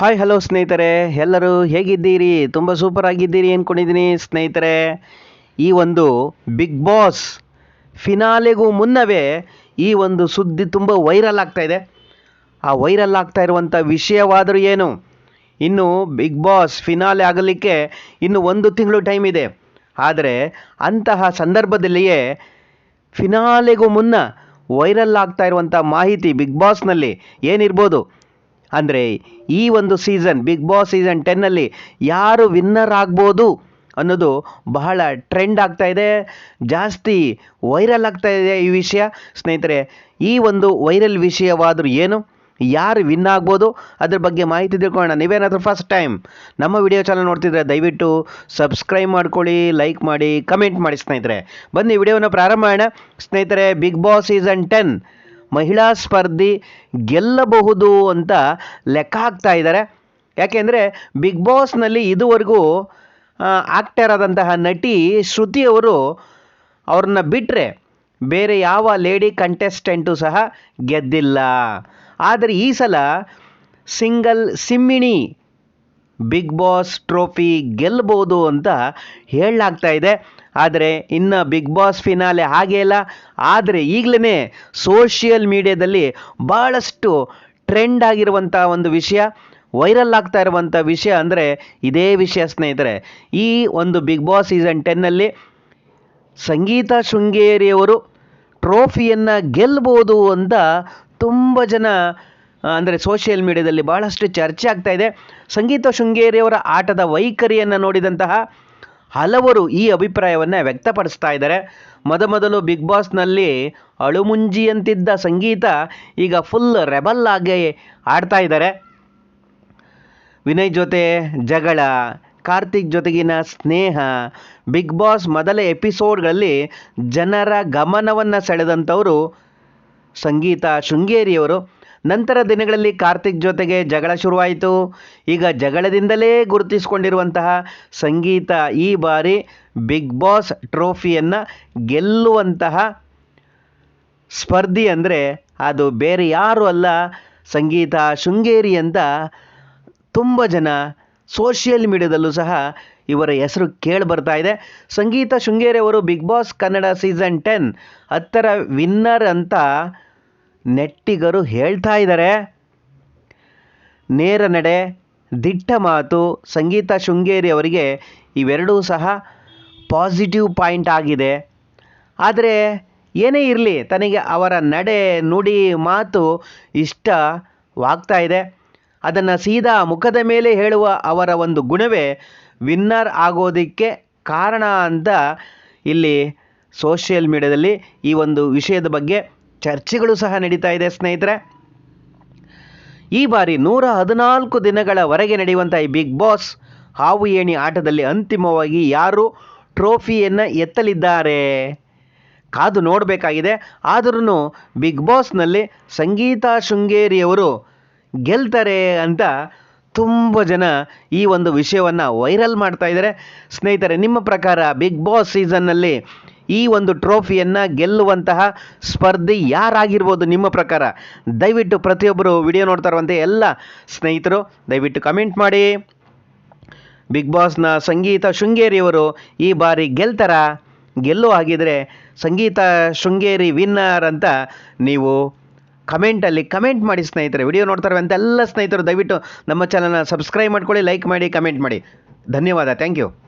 Hi hello ಸ್ನೇಹಿತರೆ. ಎಲ್ಲರೂ ಹೇಗಿದ್ದೀರಿ? ತುಂಬ ಸೂಪರ್ ಆಗಿದ್ದೀರಿ ಅಂದ್ಕೊಂಡಿದ್ದೀನಿ ಸ್ನೇಹಿತರೆ. ಈ ಒಂದು ಬಿಗ್ ಬಾಸ್ ಫಿನಾಲೆಗೂ ಮುನ್ನವೇ ಈ ಒಂದು ಸುದ್ದಿ ತುಂಬ ವೈರಲ್ ಆಗ್ತಾ ಇದೆ. ಆ ವೈರಲ್ ಆಗ್ತಾ ಇರುವಂಥ ವಿಷಯವಾದರೂ ಏನು? ಇನ್ನು ಬಿಗ್ ಬಾಸ್ ಫಿನಾಲೆ ಆಗಲಿಕ್ಕೆ ಇನ್ನು ಒಂದು ತಿಂಗಳು ಟೈಮ್ ಇದೆ. ಆದರೆ ಅಂತಹ ಸಂದರ್ಭದಲ್ಲಿಯೇ ಫಿನಾಲೆಗೂ ಮುನ್ನ ವೈರಲ್ ಆಗ್ತಾ ಇರುವಂಥ ಮಾಹಿತಿ ಬಿಗ್ ಬಾಸ್ನಲ್ಲಿ ಏನಿರ್ಬೋದು? ಅಂದರೆ ಈ ಒಂದು ಸೀಸನ್ ಬಿಗ್ ಬಾಸ್ ಸೀಸನ್ ಟೆನ್ನಲ್ಲಿ ಯಾರು ವಿನ್ನರ್ ಆಗ್ಬೋದು ಅನ್ನೋದು ಬಹಳ ಟ್ರೆಂಡ್ ಆಗ್ತಾ ಇದೆ. ಜಾಸ್ತಿ ವೈರಲ್ ಆಗ್ತಾ ಇದೆ ಈ ವಿಷಯ. ಸ್ನೇಹಿತರೆ, ಈ ಒಂದು ವೈರಲ್ ವಿಷಯವಾದರೂ ಏನು? ಯಾರು ವಿನ್ ಆಗ್ಬೋದು? ಅದ್ರ ಬಗ್ಗೆ ಮಾಹಿತಿ ತಿಳ್ಕೊಳ್ಳೋಣ. ನೀವೇನಾದರೂ ಫಸ್ಟ್ ಟೈಮ್ ನಮ್ಮ ವಿಡಿಯೋ ಚಾನಲ್ ನೋಡ್ತಿದ್ರೆ ದಯವಿಟ್ಟು ಸಬ್ಸ್ಕ್ರೈಬ್ ಮಾಡ್ಕೊಳ್ಳಿ ಲೈಕ್ ಮಾಡಿ ಕಮೆಂಟ್ ಮಾಡಿ ಸ್ನೇಹಿತರೆ. ಬನ್ನಿ ವಿಡಿಯೋನ ಪ್ರಾರಂಭ ಮಾಡೋಣ. ಸ್ನೇಹಿತರೆ ಬಿಗ್ ಬಾಸ್ ಸೀಸನ್ ಟೆನ್ ಮಹಿಳಾ ಸ್ಪರ್ಧಿ ಗೆಲ್ಲಬಹುದು ಅಂತ ಲೆಕ್ಕ ಹಾಕ್ತಾ ಇದ್ದಾರೆ. ಯಾಕೆಂದರೆ ಬಿಗ್ ಬಾಸ್ನಲ್ಲಿ ಇದುವರೆಗೂ ಆಕ್ಟರ್ ಆದಂತಹ ನಟಿ ಶ್ರುತಿ ಅವರು ಅವ್ರನ್ನ ಬಿಟ್ಟರೆ ಬೇರೆ ಯಾವ ಲೇಡಿ ಕಂಟೆಸ್ಟೆಂಟು ಸಹ ಗೆದ್ದಿಲ್ಲ. ಆದರೆ ಈ ಸಲ ಸಿಂಗಲ್ ಸಿಮ್ಮಿಣಿ ಬಿಗ್ ಬಾಸ್ ಟ್ರೋಫಿ ಗೆಲ್ಲಬಹುದು ಅಂತ ಹೇಳಲಾಗ್ತಾ ಇದೆ. ಆದರೆ ಇನ್ನು ಬಿಗ್ ಬಾಸ್ ಫಿನಾಲೆ ಹಾಗೆ ಇಲ್ಲ. ಆದರೆ ಈಗಲೇ ಸೋಷಿಯಲ್ ಮೀಡಿಯಾದಲ್ಲಿ ಭಾಳಷ್ಟು ಟ್ರೆಂಡ್ ಆಗಿರುವಂಥ ಒಂದು ವಿಷಯ ವೈರಲ್ ಆಗ್ತಾ ಇರುವಂಥ ವಿಷಯ ಅಂದರೆ ಇದೇ ವಿಷಯ ಸ್ನೇಹಿತರೆ. ಈ ಒಂದು ಬಿಗ್ ಬಾಸ್ ಸೀಸನ್ ಟೆನ್ನಲ್ಲಿ ಸಂಗೀತ ಶೃಂಗೇರಿಯವರು ಟ್ರೋಫಿಯನ್ನು ಗೆಲ್ಬೋದು ಅಂತ ತುಂಬ ಜನ ಅಂದರೆ ಸೋಷಿಯಲ್ ಮೀಡಿಯಾದಲ್ಲಿ ಭಾಳಷ್ಟು ಚರ್ಚೆ ಆಗ್ತಾ ಇದೆ. ಸಂಗೀತ ಶೃಂಗೇರಿಯವರ ಆಟದ ವೈಖರಿಯನ್ನು ನೋಡಿದಂತಹ ಹಲವರು ಈ ಅಭಿಪ್ರಾಯವನ್ನು ವ್ಯಕ್ತಪಡಿಸ್ತಾ ಇದ್ದಾರೆ. ಮೊದಮೊದಲು ಬಿಗ್ ಬಾಸ್ನಲ್ಲಿ ಅಳುಮುಂಜಿಯಂತಿದ್ದ ಸಂಗೀತ ಈಗ ಫುಲ್ ರೆಬಲ್ ಆಗಿ ಆಡ್ತಾ ಇದ್ದಾರೆ. ವಿನಯ್ ಜೊತೆ ಜಗಳ, ಕಾರ್ತಿಕ್ ಜೊತೆಗಿನ ಸ್ನೇಹ ಬಿಗ್ ಬಾಸ್ ಮೊದಲ ಎಪಿಸೋಡ್ಗಳಲ್ಲಿ ಜನರ ಗಮನವನ್ನು ಸೆಳೆದಂಥವರು ಸಂಗೀತ ಶೃಂಗೇರಿಯವರು. ನಂತರ ದಿನಗಳಲ್ಲಿ ಕಾರ್ತಿಕ್ ಜೊತೆಗೆ ಜಗಳ ಶುರುವಾಯಿತು. ಈಗ ಜಗಳದಿಂದಲೇ ಗುರುತಿಸಿಕೊಂಡಿರುವಂತಹ ಸಂಗೀತ ಈ ಬಾರಿ ಬಿಗ್ ಬಾಸ್ ಟ್ರೋಫಿಯನ್ನು ಗೆಲ್ಲುವಂತಹ ಸ್ಪರ್ಧಿ ಅಂದರೆ ಅದು ಬೇರೆ ಯಾರು ಅಲ್ಲ ಸಂಗೀತ ಶೃಂಗೇರಿ ಅಂತ ತುಂಬ ಜನ ಸೋಷಿಯಲ್ ಮೀಡಿಯಾದಲ್ಲೂ ಸಹ ಇವರ ಹೆಸರು ಕೇಳಿ ಬರ್ತಾ ಇದೆ. ಸಂಗೀತ ಶೃಂಗೇರಿ ಅವರು Big Boss Kannada season ten ಹತ್ತರ ವಿನ್ನರ್ ಅಂತ ನೆಟ್ಟಿಗರು ಹೇಳ್ತಾ ಇದ್ದಾರೆ ನೇರ ನಡೆ, ದಿಟ್ಟ ಮಾತು, ಸಂಗೀತ ಶೃಂಗೇರಿ ಅವರಿಗೆ ಇವೆರಡೂ ಸಹ ಪಾಸಿಟಿವ್ ಪಾಯಿಂಟ್ ಆಗಿದೆ. ಆದರೆ ಏನೇ ಇರಲಿ, ತನಗೆ ಅವರ ನಡೆ, ನುಡಿ, ಮಾತು ಇಷ್ಟವಾಗ್ತಾ ಇದೆ. ಅದನ್ನು ಸೀದಾ ಮುಖದ ಮೇಲೆ ಹೇಳುವ ಅವರ ಒಂದು ಗುಣವೇ ವಿನ್ನರ್ ಆಗೋದಕ್ಕೆ ಕಾರಣ ಅಂತ ಇಲ್ಲಿ ಸೋಷಿಯಲ್ ಮೀಡಿಯಾದಲ್ಲಿ ಈ ಒಂದು ವಿಷಯದ ಬಗ್ಗೆ ಚರ್ಚೆಗಳು ಸಹ ನಡೀತಾ ಇದೆ, ಸ್ನೇಹಿತರೆ. ಈ ಬಾರಿ ನೂರ ಹದಿನಾಲ್ಕು ದಿನಗಳವರೆಗೆ ನಡೆಯುವಂಥ ಈ ಬಿಗ್ ಬಾಸ್ ಹಾವು ಏಣಿ ಆಟದಲ್ಲಿ ಅಂತಿಮವಾಗಿ ಯಾರು ಟ್ರೋಫಿಯನ್ನು ಎತ್ತಲಿದ್ದಾರೆ? ಕಾದು ನೋಡಬೇಕಾಗಿದೆ. ಆದರೂ ಬಿಗ್ ಬಾಸ್ನಲ್ಲಿ ಸಂಗೀತ ಶೃಂಗೇರಿಯವರು ಗೆಲ್ತಾರೆ ಅಂತ ತುಂಬ ಜನ ಈ ಒಂದು ವಿಷಯವನ್ನು ವೈರಲ್ ಮಾಡ್ತಾ ಇದ್ದಾರೆ. ಸ್ನೇಹಿತರೆ, ನಿಮ್ಮ ಪ್ರಕಾರ ಬಿಗ್ ಬಾಸ್ ಸೀಸನ್ನಲ್ಲಿ ಈ ಒಂದು ಟ್ರೋಫಿಯನ್ನು ಗೆಲ್ಲುವಂತಹ ಸ್ಪರ್ಧಿ ಯಾರಾಗಿರ್ಬೋದು ನಿಮ್ಮ ಪ್ರಕಾರ? ದಯವಿಟ್ಟು ಪ್ರತಿಯೊಬ್ಬರು ವಿಡಿಯೋ ನೋಡ್ತಾ ಎಲ್ಲ ಸ್ನೇಹಿತರು, ದಯವಿಟ್ಟು ಕಮೆಂಟ್ ಮಾಡಿ. ಬಿಗ್ ಬಾಸ್ನ ಸಂಗೀತ ಶೃಂಗೇರಿಯವರು ಈ ಬಾರಿ ಗೆಲ್ತಾರ? ಗೆಲ್ಲುವ ಹಾಗಿದ್ರೆ ಸಂಗೀತ ಶೃಂಗೇರಿ ವಿನ್ನರ್ ಅಂತ ನೀವು ಕಮೆಂಟಲ್ಲಿ ಕಮೆಂಟ್ ಮಾಡಿ ಸ್ನೇಹಿತರೆ. ವಿಡಿಯೋ ನೋಡ್ತಾರೆ ಅಂತ ಎಲ್ಲ ಸ್ನೇಹಿತರು ದಯವಿಟ್ಟು ನಮ್ಮ ಚಾನಲ್ನ ಸಬ್ಸ್ಕ್ರೈಬ್ ಮಾಡ್ಕೊಳ್ಳಿ ಲೈಕ್ ಮಾಡಿ ಕಮೆಂಟ್ ಮಾಡಿ. ಧನ್ಯವಾದ. Thank you